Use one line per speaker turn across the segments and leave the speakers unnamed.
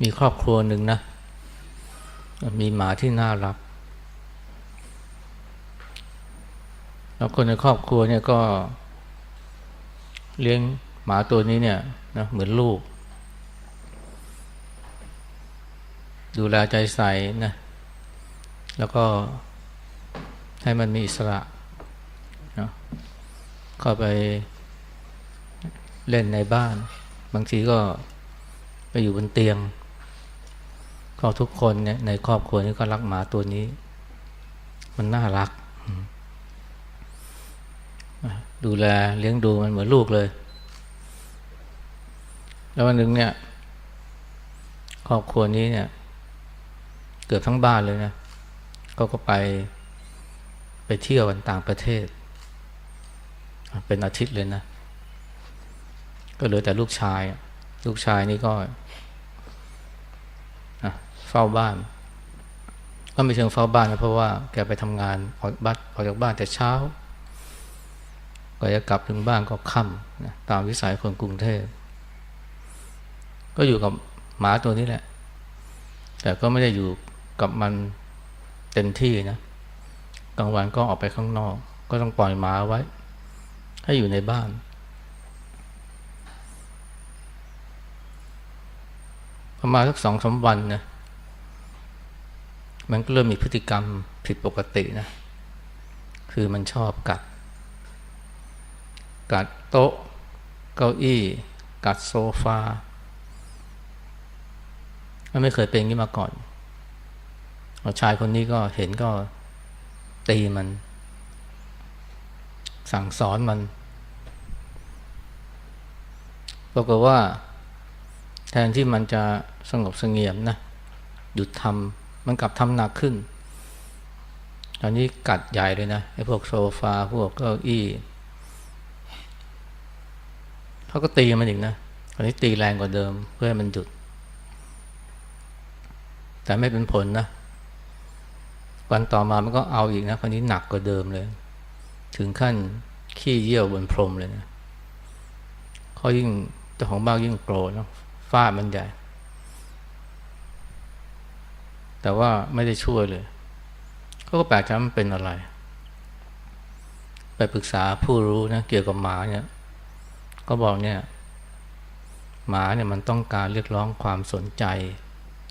มีครอบครัวหนึ่งนะ มีหมาที่น่ารัก แล้วคนในครอบครัวเนี่ยก็เลี้ยงหมาตัวนี้เนี่ยนะเหมือนลูก ดูแลใจใส่นะ แล้วก็ให้มันมีอิสระนะเข้าไปเล่นในบ้าน บางทีก็ไปอยู่บนเตียง ก็ทุกคนเนี่ยในครอบครัวนี้ก็รักหมาตัวนี้ มันน่ารัก ดูแลเลี้ยงดูมันเหมือนลูกเลย แล้ววันหนึ่งเนี่ย ครอบครัวนี้เนี่ย เกือบทั้งบ้านเลยนะก็ก็ไปไปเที่ยวกันต่างประเทศ เป็นอาทิตย์เลยนะ ก็เหลือแต่ลูกชาย ลูกชายนี่ก็ เฝ้าบ้าน ก็ไม่เชิงเฝ้าบ้านนะเพราะว่าแกไปทำงานออกบ้านออกจากบ้านแต่เช้าก็จะกลับถึงบ้านก็ค่ำนะตามวิสัยคนกรุงเทพ ก็อยู่กับหมาตัวนี้แหละ แต่ก็ไม่ได้อยู่กับมันเต็มที่นะกลางวันก็ออกไปข้างนอก ก็ต้องปล่อยหมาไว้ ให้อยู่ในบ้าน ประมาณสักสองสาวันนะ มันก็เริ่มมีพฤติกรรมผิดปกตินะ คือมันชอบกัด กัดโต๊ะ เก้าอี้ กัดโซฟามันไม่เคยเป็นอย่างนี้มาก่อนชายคนนี้ก็เห็นก็ตีมัน สั่งสอนมันปรากฏว่า แทนที่มันจะสงบสงี่ยมนะหยุดทำ มันกลับทำหนักขึ้น ตอนนี้กัดใหญ่เลยนะไอ้พวกโซฟาพวกเก้าอี้เขาก็ตีมันอีกนะตอนนี้ตีแรงกว่าเดิมเพื่อให้มันหยุด แต่ไม่เป็นผลนะวันต่อมามันก็เอาอีกนะคราวนี้หนักกว่าเดิมเลย ถึงขั้นขี้เยี่ยวบนพรมเลยนะเขายิ่งเจ้าของบ้านยิ่งโกรธนะฟาดมันใหญ่ แต่ว่าไม่ได้ช่วยเลยเขาก็แปลกใจมันเป็นอะไร ไปปรึกษาผู้รู้นะเกี่ยวกับหมาเนี่ย ก็บอกเนี่ย หมาเนี่ยมันต้องการเรียกร้องความสนใจ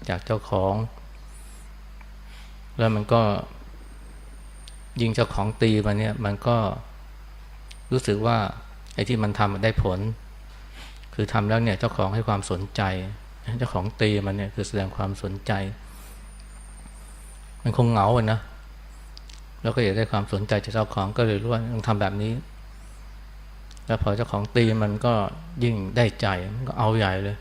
จากเจ้าของ แล้วมันก็ยิงเจ้าของตีมันเนี่ย มันก็รู้สึกว่าไอ้ที่มันทำมันได้ผล คือทำแล้วเนี่ยเจ้าของให้ความสนใจ เจ้าของตีมันเนี่ยคือแสดงความสนใจ มันคงเหงาอะนะแล้วก็อยากได้ความสนใจจากเจ้าของก็เลยรู้ว่าต้องทำแบบนี้ แล้วพอเจ้าของตีมันก็ยิ่งได้ใจมันก็เอาใหญ่เลย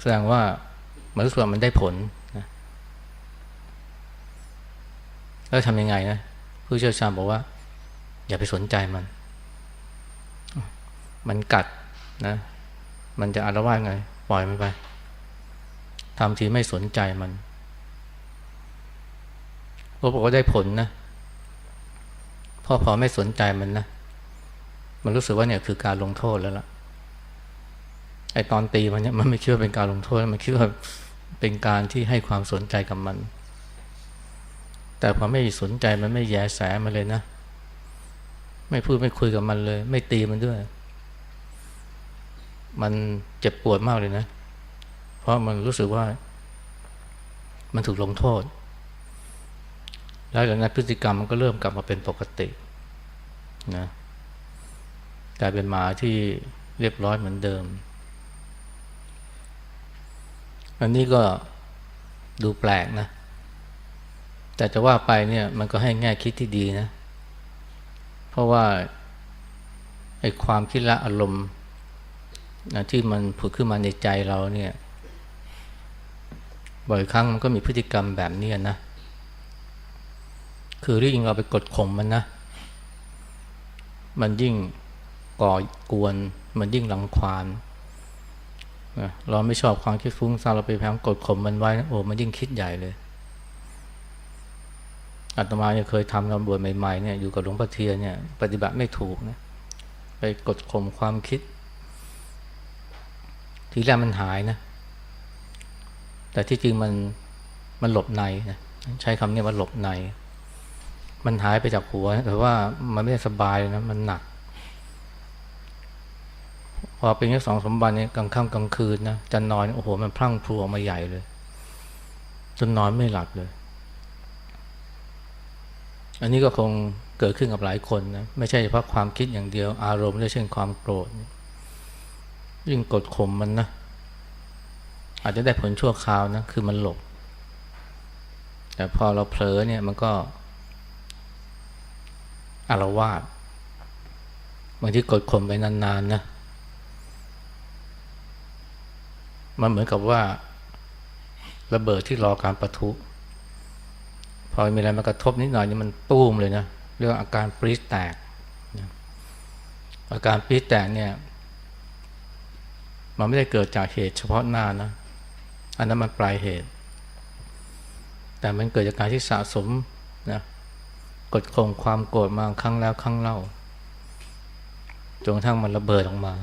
แสดงว่ามันรู้สึกว่ามันได้ผลนะแล้วทำยังไงนะผู้เชี่ยวชาญบอกว่า อย่าไปสนใจมัน มันกัดนะ มันจะอารวาสไง ปล่อยมันไป ทำทีไม่สนใจมันก็บอกว่าได้ผลนะพอพอไม่สนใจมันนะ มันรู้สึกว่าเนี่ยคือการลงโทษแล้วล่ะ ไอตอนตีมันเนี่ยมันไม่คิดว่าเป็นการลงโทษ มันคิดว่าเป็นการที่ให้ความสนใจกับมัน แต่พอไม่สนใจมันไม่แยแสมันเลยนะ ไม่พูดไม่คุยกับมันเลย ไม่ตีมันด้วย มันเจ็บปวดมากเลยนะเพราะมันรู้สึกว่า มันถูกลงโทษ แล้วหลังนั้นพฤติกรรมมันก็เริ่มกลับมาเป็นปกตินะกลายเป็นหมาที่เรียบร้อยเหมือนเดิม อันนี้ก็ดูแปลกนะ แต่จะว่าไปเนี่ยมันก็ให้แง่คิดที่ดีนะ เพราะว่าไอ้ความคิดละอารมณ์นะที่มันผุดขึ้นมาในใจเราเนี่ย บ่อยครั้งมันก็มีพฤติกรรมแบบนี้นะ คือที่ยิ่งเราไปกดข่มมันนะ มันยิ่งก่อกวน มันยิ่งรังควานเราไม่ชอบความคิดฟุ้งซ่านเราไปพยายามกดข่มมันไว้นะโอ้มันยิ่งคิดใหญ่เลยอาตมาเนี่ยเคยทำตำบวชใหม่ๆเนี่ยอยู่กับหลวงพ่อเทียนเนี่ยปฏิบัติไม่ถูกนะไปกดข่มความคิด ทีแรกมันหายนะ แต่ที่จริงมันมันหลบในนะใช้คำนี้ว่าหลบใน มันหายไปจากหัวแต่ว่ามันไม่ได้สบายนะมันหนัก พอเป็นแค่สองสมบัติเนี่ยกลางค่ำกลางคืนนะจะนอนโอ้โหมันพลั่งพลูออกมาใหญ่เลยจนนอนไม่หลับเลย อันนี้ก็คงเกิดขึ้นกับหลายคนนะไม่ใช่เฉพาะความคิดอย่างเดียว อารมณ์ด้วยเช่นความโกรธยิ่งกดข่มมันนะ อาจจะได้ผลชั่วคราวนะคือมันหลบ แต่พอเราเผลอเนี่ยมันก็อารวาสบางทีกดข่มไปนานๆนะมันเหมือนกับว่า ระเบิดที่รอการประทุ พอมีอะไรมากระทบนิดหน่อยนี่มันตู้มเลยนะเรื่องอาการปรี๊ดแตกอาการปรี๊ดแตกเนี่ย มันไม่ได้เกิดจากเหตุเฉพาะหน้านะ อันนั้นมันปลายเหตุ แต่มันเกิดจากการที่สะสมนะกดข่มความโกรธมาครั้งแล้วครั้งเล่าจนกระทั่งมันระเบิดออกมา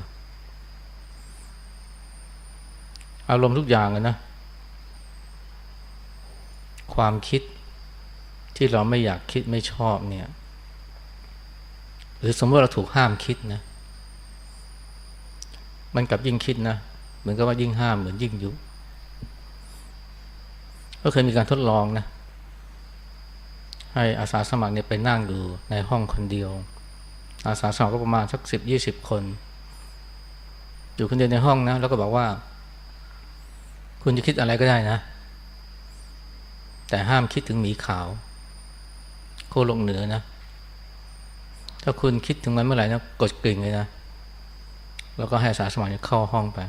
อารมณ์ทุกอย่างนะ ความคิดที่เราไม่อยากคิดไม่ชอบเนี่ย หรือสมมติเราถูกห้ามคิดนะ มันกลับยิ่งคิดนะ เหมือนกับว่ายิ่งห้ามเหมือนยิ่งยุ ก็เคยมีการทดลองนะ ให้อาสาสมัครเนี่ยไปนั่งอยู่ในห้องคนเดียว อาสาสมัครก็ประมาณสักสิบยี่สิบคน อยู่คนเดียวในห้องนะ แล้วก็บอกว่า คุณจะคิดอะไรก็ได้นะ แต่ห้ามคิดถึงหมีขาวโคลงเหนือนะ ถ้าคุณคิดถึงมันเมื่อไหร่นะกดกริ่งเลยนะ แล้วก็ให้อาสาสมัครเข้าห้องไป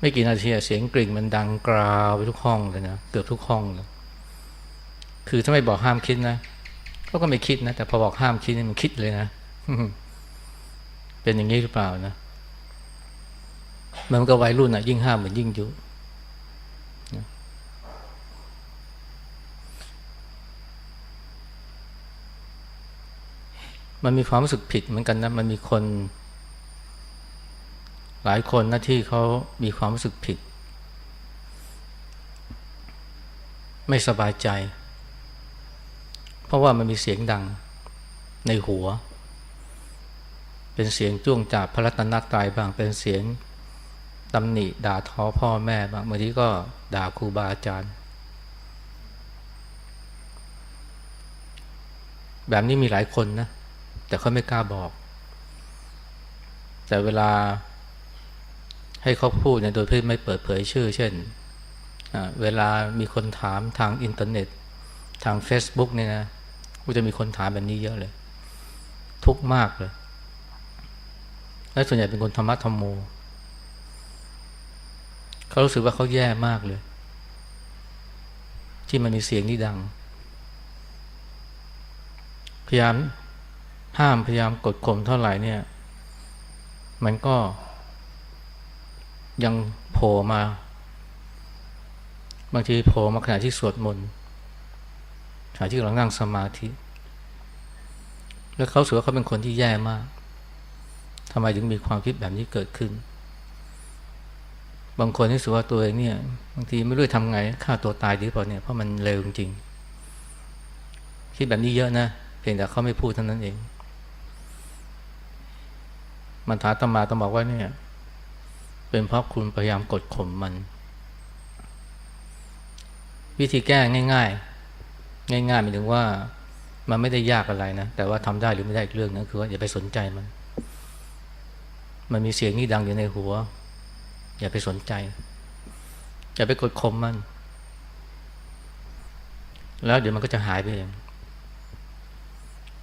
ไม่กี่นาทีเสียงกริ่งมันดังกราวไปทุกห้องเลยนะเกือบทุกห้องเลยคือถ้าไม่บอกห้ามคิดนะเขาก็ไม่คิดนะ แต่พอบอกห้ามคิดนี่มันคิดเลยนะเป็นอย่างนี้หรือเปล่านะมันก็วัยรุ่นอะยิ่งห้ามเหมือนยิ่งยุมันมีความรู้สึกผิดเหมือนกันนะ มันมีคน หลายคนนะที่เขามีความรู้สึกผิด ไม่สบายใจ เพราะว่ามันมีเสียงดังในหัว เป็นเสียงจ้วงจากพระรัตนตรัยบ้างเป็นเสียงตำหนิด่าท้อพ่อแม่บางบางทีก็ด่าครูบาอาจารย์ แบบนี้มีหลายคนนะ แต่เขาไม่กล้าบอก แต่เวลา ให้เขาพูดเนี่ยโดยที่ไม่เปิดเผยชื่อ เช่น เวลามีคนถามทางอินเทอร์เน็ต ทาง Facebook เนี่ยนะกูจะมีคนถามแบบนี้เยอะเลย ทุกมากเลย และส่วนใหญ่เป็นคนธรรมะธรรมโมเขารู้สึกว่าเขาแย่มากเลย ที่มันมีเสียงนี่ดัง พยายามห้ามพยายามกดข่มเท่าไหร่เนี่ย มันก็ ยังโผล่มา บางทีโผล่มาขณะที่สวดมนต์ขณะที่เรานั่งสมาธิ แล้วเขาสือว่าเขาเป็นคนที่แย่มากทำไมถึงมีความคิดแบบนี้เกิดขึ้น บางคนที่สือว่าตัวเองเนี่ย บางทีไม่รู้ทำไงฆ่าตัวตายดีเปล่าเนี่ยเพราะมันเร็วจริงคิดแบบนี้เยอะนะเพียงแต่เขาไม่พูดเท่านั้นเอง มันถาตมาต้องบอกว่าเนี่ย เป็นเพราะคุณพยายามกดข่มมัน วิธีแก้ง่าย ๆ ง่ายๆหมายถึงว่ามันไม่ได้ยากอะไรนะ แต่ว่าทำได้หรือไม่ได้อีกเรื่องนึงคือว่าอย่าไปสนใจมัน มันมีเสียงนี่ดังอยู่ในหัว อย่าไปสนใจ อย่าไปกดข่มมัน แล้วเดี๋ยวมันก็จะหายไปเอง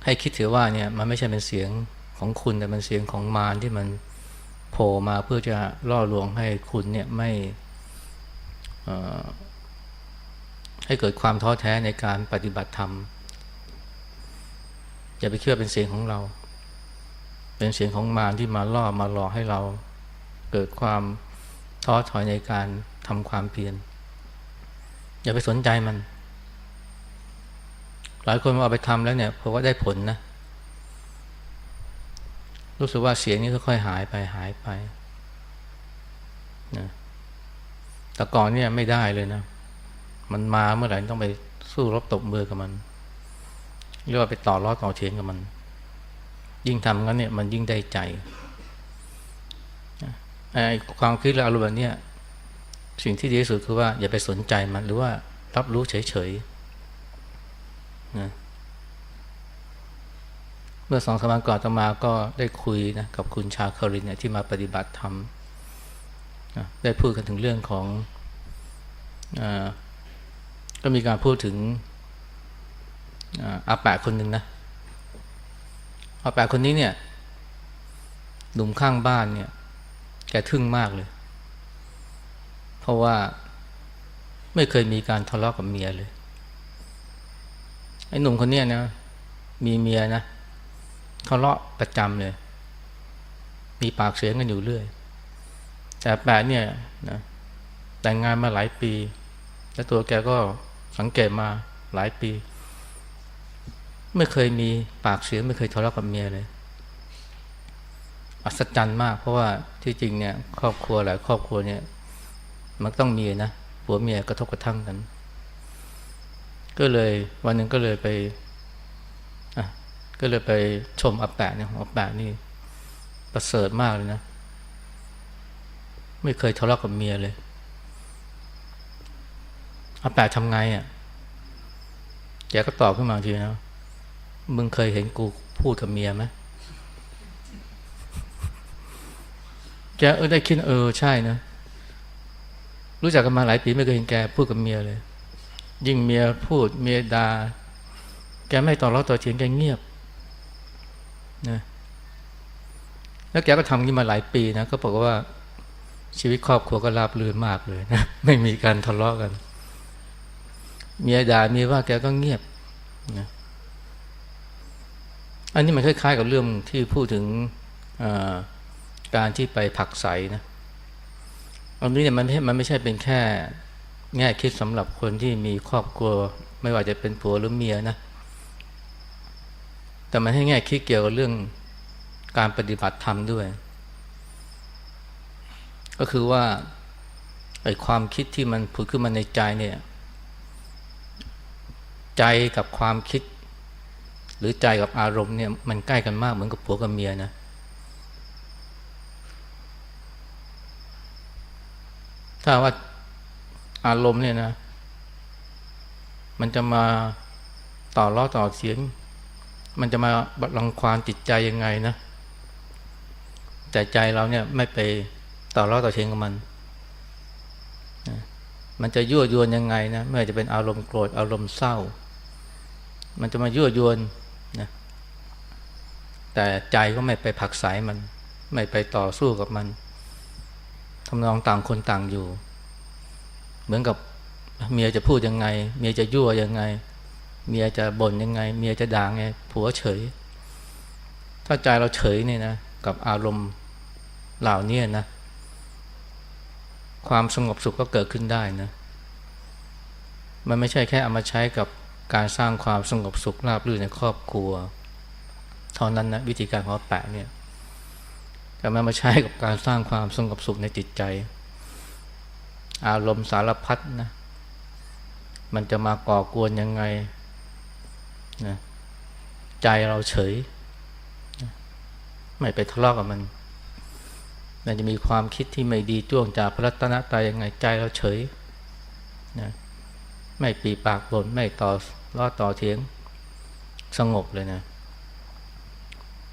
ให้คิดถือว่าเนี่ยมันไม่ใช่เป็นเสียงของคุณแต่มันเสียงของมารที่มัน ผล่มาเพื่อจะล่อลวงให้คุณเนี่ยไม่ให้เกิดความท้อแท้ในการปฏิบัติธรรม อย่าไปเชื่อเป็นเสียงของเรา เป็นเสียงของมารที่มาล่อมาหลอกให้เราเกิดความท้อถอยในการทำความเพียรอย่าไปสนใจมัน หลายคนเอาไปทำแล้วเนี่ยเพราะว่าได้ผลนะ รู้สึกว่าเสียงนี้ค่อยๆหายไปหายไปนะแต่ก่อนเนี่ยไม่ได้เลยนะ มันมาเมื่อไหร่ต้องไปสู้รบตบมือกับมันเรียกว่าไปต่อล้อต่อเทียงกับมัน ยิ่งทำงั้นเนี่ยมันยิ่งได้ใจไอ้ความคิดและอารมณ์เนี้ยสิ่งที่ดีที่สุดคือว่าอย่าไปสนใจมันหรือว่ารับรู้เฉยๆนะ เมื่อสองสามวันก่อนตมาก็ได้คุยนะกับคุณชาครินเนี่ยที่มาปฏิบัติธรรมได้พูดกันถึงเรื่องของอก็มีการพูดถึงอาแปะคนหนึ่งนะอาแปะคนนี้เนี่ยหนุ่มข้างบ้านเนี่ยแกทึ่งมากเลย เพราะว่าไม่เคยมีการทะเลาะกับเมียเลยไอ้หนุ่มคนเนี้ยนะมีเมียนะ ทะเลาะประจำเลย มีปากเสียงกันอยู่เรื่อย แต่แปะเนี่ยนะแต่งงานมาหลายปี แล้วตัวแกก็สังเกตมาหลายปี ไม่เคยมีปากเสียงไม่เคยทะเลาะกับเมียเลย อัศจรรย์มาก เพราะว่าที่จริงเนี่ย ครอบครัวหลายครอบครัวเนี่ย มันต้องมีนะผัวเมียกระทบกระทั่งกัน ก็เลยวันหนึ่งก็เลยไป ก็เลยไปชมอาแปะเนี่ยอาแปะนี่ประเสริฐมากเลยนะ ไม่เคยทะเลาะกับเมียเลยอาแปะทำไงอะแกก็ตอบขึ้นมาทีนะมึงเคยเห็นกูพูดกับเมียไหมแกเออได้คิดเออใช่นะ รู้จักกันมาหลายปีไม่เคยเห็นแกพูดกับเมียเลย ยิ่งเมียพูดเมียดา่าแกไม่ต่อร้อต่อเถียงแกเงียบ นะแล้วแกก็ทำนี้มาหลายปีนะก็บอกว่าชีวิตครอบครัวก็ราบรื่นมากเลยนะไม่มีการทะเลาะกัน เมียด่ามีว่าแกก็เงียบนะอันนี้มันคล้ายๆ กับเรื่องที่พูดถึงการที่ไปผักใสนะอันนี้เนี่ยมันไม่มันไม่ใช่เป็นแค่แง่คิดสำหรับคนที่มีครอบครัว ไม่ว่าจะเป็นผัวหรือเมียนะ แต่มันให้แง่คิดเกี่ยวกับเรื่องการปฏิบัติธรรมด้วย ก็คือว่าไอ้ความคิดที่มันผุดขึ้นมาในใจเนี่ย ใจกับความคิด หรือใจกับอารมณ์เนี่ยมันใกล้กันมากเหมือนกับผัวกับเมียนะถ้าว่าอารมณ์เนี่ยนะ มันจะมาต่อล้อต่อเสียง มันจะมาบัลังควานจิตใจยังไงนะ แต่ใจเราเนี่ยไม่ไปต่อล้อต่อเสียงกับมัน มันจะยั่วยวนยังไงนะไม่ว่าจะเป็นอารมณ์โกรธอารมณ์เศร้า มันจะมายั่วยวนนะแต่ใจก็ไม่ไปผักสายมัน ไม่ไปต่อสู้กับมันทำนองต่างคนต่างอยู่ เหมือนกับเมียจะพูดยังไง เมียจะยั่วยังไง เมียจะบ่นยังไง เมียจะด่างไง ผัวเฉย ถ้าใจเราเฉยเนี่ยนะ กับอารมณ์เหล่านี้นะ ความสงบสุขก็เกิดขึ้นได้นะ มันไม่ใช่แค่เอามาใช้กับการสร้างความสงบสุขราบรื่นในครอบครัวเท่านั้นนะวิธีการของแปะเนี่ยแต่มันมาใช้กับการสร้างความสงบสุขในจิตใจ อารมณ์สารพัดนะ มันจะมาก่อกวนยังไง นะใจเราเฉย ไม่ไปทะเลาะกับมันมันจะมีความคิดที่ไม่ดีจ้วงจากพระรัตนตรัยยังไงใจเราเฉยนะไม่ปีปากบนไม่ต่อล้อต่อเทียงสงบเลยนะ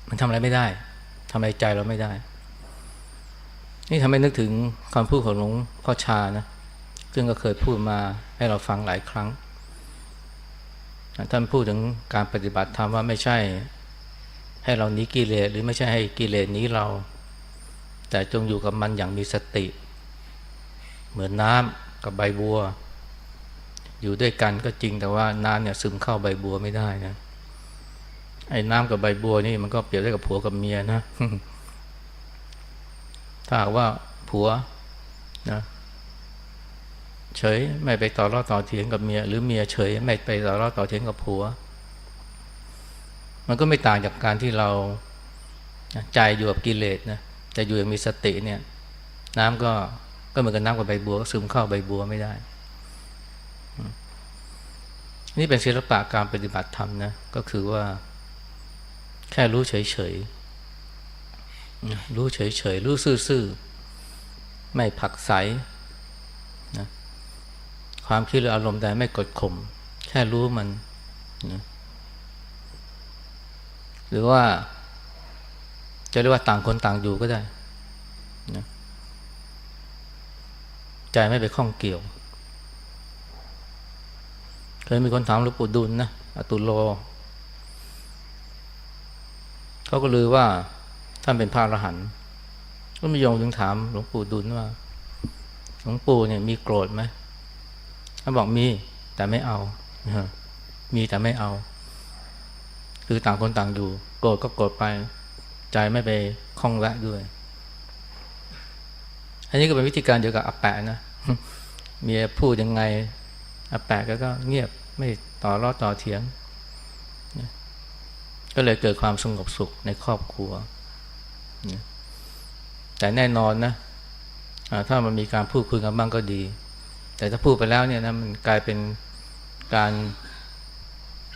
มันทำอะไรไม่ได้ทำอะไรใจเราไม่ได้ นี่ทำให้นึกถึงคำพูดของหลวงพ่อชานะซึ่งก็เคยพูดมาให้เราฟังหลายครั้ง ท่านพูดถึงการปฏิบัติธรรมว่าไม่ใช่ ให้เราหนีกิเลสหรือไม่ใช่ให้กิเลสหนีเรา แต่จงอยู่กับมันอย่างมีสติ เหมือนน้ำกับใบบัว อยู่ด้วยกันก็จริงแต่ว่าน้ำเนี่ยซึมเข้าใบบัวไม่ได้นะไอ้น้ำกับใบบัวนี่มันก็เปรียบได้กับผัวกับเมียนะถ้าว่าผัวนะ เฉยไม่ไปต่อรอต่อเถียงกับเมีย หรือเมียเฉยไม่ไปต่อรอต่อเถียงกับผัว มันก็ไม่ต่างจากการที่เราใจอยู่กับกิเลสนะแต่อยู่อย่างมีสติเนี่ย น้ำก็ก็เหมือนกับน้ำกับใบบัวก็ซึมเข้าใบบัวไม่ได้ นี่เป็นศิลปะการปฏิบัติธรรมนะก็คือว่า แค่รู้เฉยๆรู้เฉยๆรู้ซื่อๆไม่ผักใส ความคิดหรืออารมณ์ใดไม่กดข่มแค่รู้มันนะหรือว่า จะเรียกว่าต่างคนต่างอยู่ก็ได้นะใจไม่ไปข้องเกี่ยว เคยมีคนถามหลวงปู่ดุลนะอตุโลเขาก็ลือว่าท่านเป็นพระอรหันต์ก็มีโยมถึงถามหลวงปู่ดุลว่าหลวงปู่เนี่ยมีโกรธไหม ท่าบอกมีแต่ไม่เอามีแต่ไม่เอา คือต่างคนต่างอยู่ โกรธก็โกรธไป ใจไม่ไปคล้องแวะด้วย อันนี้ก็เป็นวิธีการเดียวกับอาแปะนะเมียพูดยังไงอาแปะก็ก็เงียบไม่ต่อรอดต่อเถียง ก็เลยเกิดความสงบสุขในครอบครัว แต่แน่นอนนะ ถ้ามันมีการพูดคุยกันบ้างก็ดี แต่ถ้าพูดไปแล้วเนี่ยนะมันกลายเป็นการ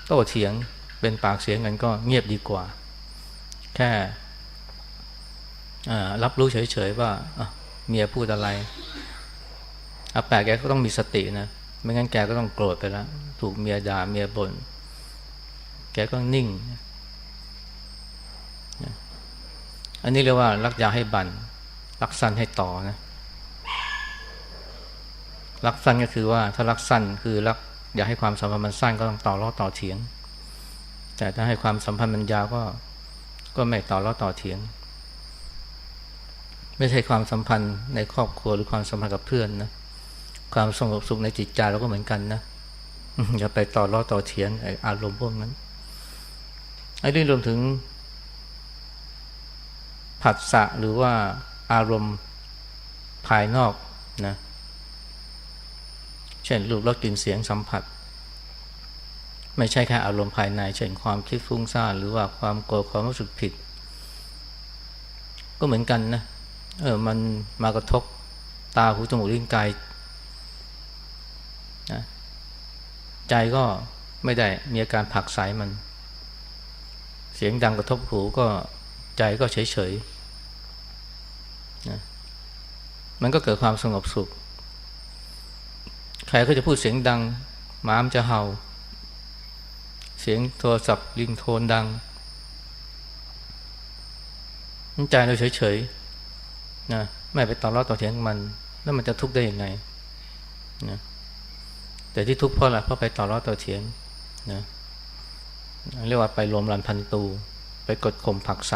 โต้เถียงเป็นปากเสียงกันก็เงียบดีกว่า แค่รับรู้เฉยๆว่าเมียพูดอะไรอาแปะแกก็ต้องมีสตินะ ไม่งั้นแกก็ต้องโกรธไปแล้ว ถูกเมียด่าเมียบน่นแกก็นิ่ง อันนี้เรียกว่ารักยาให้บันรักสั้นให้ต่อนะ รักสั้นก็คือว่าถ้ารักสั้นคือรักอยากให้ความสัมพันธ์มันสั้นก็ต้องต่อรอต่อเถียง แต่ถ้าให้ความสัมพันธ์มันยาวก็ก็ไม่ต่อรอต่อเถียง ไม่ใช่ความสัมพันธ์ในครอบครัวหรือความสัมพันธ์กับเพื่อนนะความสงบสุขในจิตใจเราก็เหมือนกันนะอย่าไปต่อรอต่อเถียงอารมณ์พวกนั้นไอ้เรื่องรวมถึง ผัสสะหรือว่าอารมณ์ภายนอกนะเช่นรูปรสกลิ่นเสียงสัมผัส ไม่ใช่แค่อารมณ์ภายใน เช่นความคิดฟุ้งซ่านหรือว่าความโกรธความรู้สึกผิด ก็เหมือนกันนะเออมันมากระทบตาหูจมูกลิ้นกายนะใจก็ไม่ได้มีอาการผักสายมัน เสียงดังกระทบหูก็ใจก็เฉยเฉยนะมันก็เกิดความสงบสุข ใครก็จะพูดเสียงดัง หมามจะเห่า เสียงโทรศัพท์ลิงโทนดังใจเราเฉยเฉยนะไม่ไปต่อรอต่อเถียงมัน แล้วมันจะทุกข์ได้ยังไงนะแต่ที่ทุกข์เพราะอะไรเพราะไปต่อรอต่อเถียงนะเรียกว่าไปรวมรันพันตู ไปกดข่มผักใส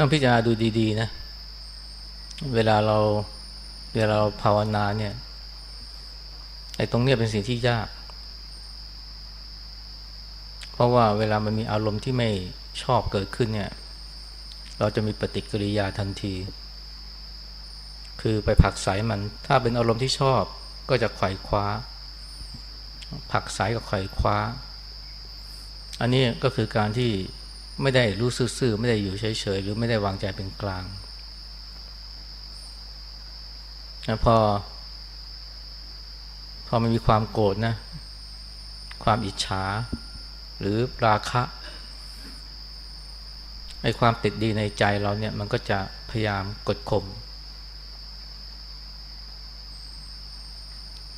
ต้องพิจารณาดูดี ๆ นะ เวลาเรา เวลาเราภาวนาเนี่ยไอ้ตรงเนี้ยเป็นสิ่งที่ยาก เพราะว่าเวลามันมีอารมณ์ที่ไม่ชอบเกิดขึ้นเนี่ย เราจะมีปฏิกิริยาทันที คือไปผักใสมัน ถ้าเป็นอารมณ์ที่ชอบก็จะไขว่คว้า ผักใสกับไขว่คว้า อันนี้ก็คือการที่ไม่ได้รู้ซื่อๆไม่ได้อยู่เฉยๆหรือไม่ได้วางใจเป็นกลาง นะพอ พอมันมีความโกรธนะ ความอิจฉา หรือราคะไอ้ความติดดีในใจเราเนี่ยมันก็จะพยายามกดข่ม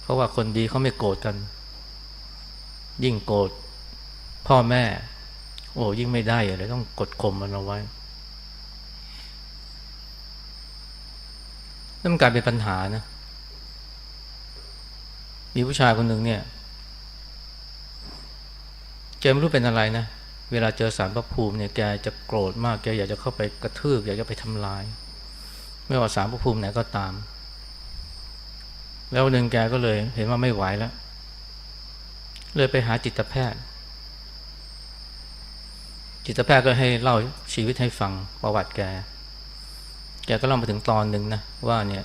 เพราะว่าคนดีเขาไม่โกรธกัน ยิ่งโกรธพ่อแม่ โอ้ยิ่งไม่ได้เลยต้องกดข่มมันเอาไว้ นั่นมันกลายเป็นปัญหานะ มีผู้ชายคนหนึ่งเนี่ยแกไม่รู้เป็นอะไรนะ เวลาเจอสารพระภูมิเนี่ยแกจะโกรธมากแกอยากจะเข้าไปกระทืบอยากจะไปทำลาย ไม่ว่าสารพระภูมิไหนก็ตาม แล้วหนึ่งแกก็เลยเห็นว่าไม่ไหวแล้ว เลยไปหาจิตแพทย์ จิตแพทย์ก็ให้เล่าชีวิตให้ฟังประวัติแก แกก็เล่ามาถึงตอนหนึ่งนะว่าเนี่ย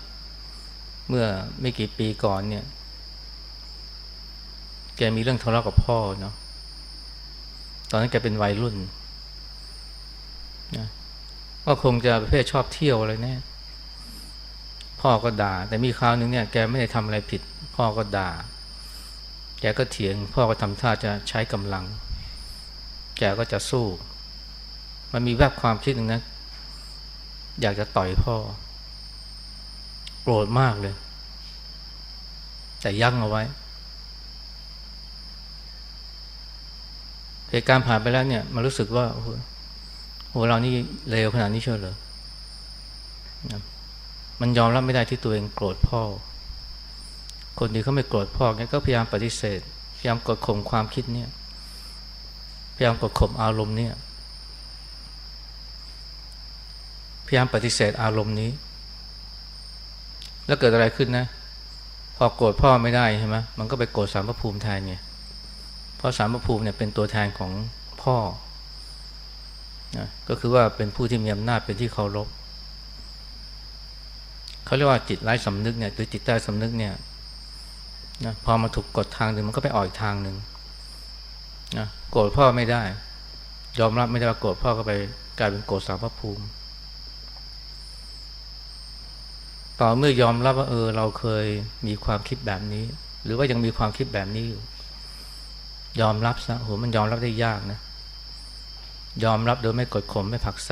เมื่อไม่กี่ปีก่อนเนี่ย แกมีเรื่องทะเลาะกับพ่อเนาะตอนนั้นแกเป็นวัยรุ่นนะก็คงจะประเภทชอบเที่ยวอะไรแน่พ่อก็ด่า แต่มีคราวหนึ่งเนี่ยแกไม่ได้ทำอะไรผิด พ่อก็ด่า แกก็เถียง พ่อก็ทำท่าจะใช้กำลัง แกก็จะสู้ มันมีแวบความคิดหนึ่งนะ อยากจะต่อยพ่อ โกรธมากเลย แต่ยั้งเอาไว้เหตุการณ์ผ่านไปแล้วเนี่ยมันรู้สึกว่าโอ้โหเรานี่เลวขนาดนี้เชียวเหรอมันยอมรับไม่ได้ที่ตัวเองโกรธพ่อ คนที่เขาไม่โกรธพ่อเนี่ยก็พยายามปฏิเสธ พยายามกดข่มความคิดเนี่ย พยายามกดข่มอารมณ์เนี่ย พยายามปฏิเสธอารมณ์นี้ แล้วเกิดอะไรขึ้นนะ พอโกรธพ่อไม่ได้ใช่ไหมมันก็ไปโกรธสารพระภูมิแทนไงเพราะสารพระภูมิเนี่ยเป็นตัวแทนของพ่อนะก็คือว่าเป็นผู้ที่มีอำนาจเป็นที่เคารพเขาเรียกว่าจิตไร้สำนึกเนี่ยหรือจิตใต้สำนึกเนี่ยนะพอมาถูกกดทางหนึ่งมันก็ไปออกอีกทางหนึ่งนะโกรธพ่อไม่ได้ ยอมรับไม่ได้ว่าโกรธพ่อก็ไปกลายเป็นโกรธสารพระภูมิ ต่อเมื่อยอมรับว่าเออ เราเคยมีความคิดแบบนี้ หรือว่ายังมีความคิดแบบนี้อยู่ ยอมรับซะโหมันยอมรับได้ยากนะ ยอมรับโดยไม่กดข่มไม่ผลักไส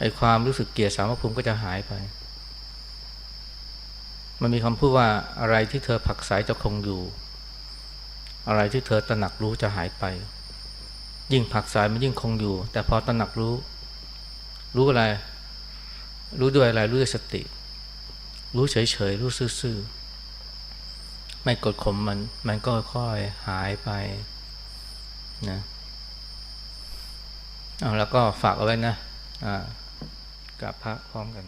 ไอความรู้สึกเกลียดสามภูมิก็จะหายไป มันมีคำพูดว่าอะไรที่เธอผลักไสจะคงอยู่ อะไรที่เธอตระหนักรู้จะหายไป ยิ่งผลักไสมันยิ่งคงอยู่ แต่พอตระหนักรู้ รู้อะไร รู้ด้วยอะไรรู้ด้วยสติ รู้เฉยๆรู้ซื่อๆไม่กดข่มมัน มันก็ค่อยหายไปนะเอาแล้วก็ฝากเอาไว้นะอ่ากับพระพร้อมกัน